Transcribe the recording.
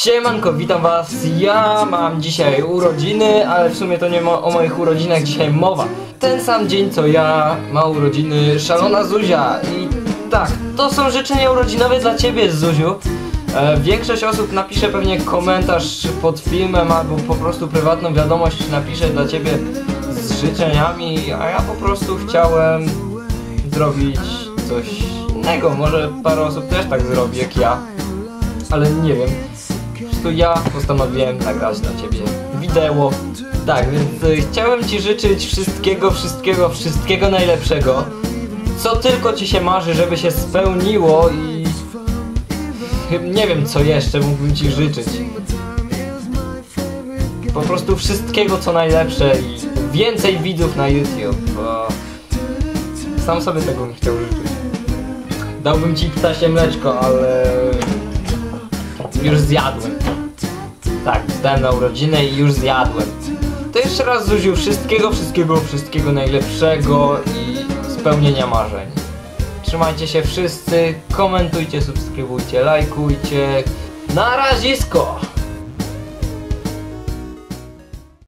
Siemanko, witam was. Ja mam dzisiaj urodziny, ale w sumie to nie o moich urodzinach dzisiaj mowa. Ten sam dzień co ja ma urodziny szalona Zuzia i tak, to są życzenia urodzinowe dla ciebie Zuziu. E, większość osób napisze pewnie komentarz pod filmem albo po prostu prywatną wiadomość napisze dla ciebie z życzeniami, a ja po prostu chciałem zrobić coś innego. Może parę osób też tak zrobi jak ja, ale nie wiem. Prostu ja postanowiłem nagrać dla ciebie wideo. Tak, więc y, chciałem ci życzyć wszystkiego, wszystkiego, wszystkiego najlepszego. Co tylko ci się marzy, żeby się spełniło i nie wiem co jeszcze mógłbym ci życzyć. Po prostu wszystkiego co najlepsze i więcej widzów na YouTube, bo sam sobie tego bym chciał życzyć. Dałbym ci ptasie mleczko, ale już zjadłem. Tak, dostałem na urodziny i już zjadłem. To jeszcze raz Zuziu, wszystkiego, wszystkiego, wszystkiego najlepszego i spełnienia marzeń. Trzymajcie się wszyscy, komentujcie, subskrybujcie, lajkujcie. Na razisko!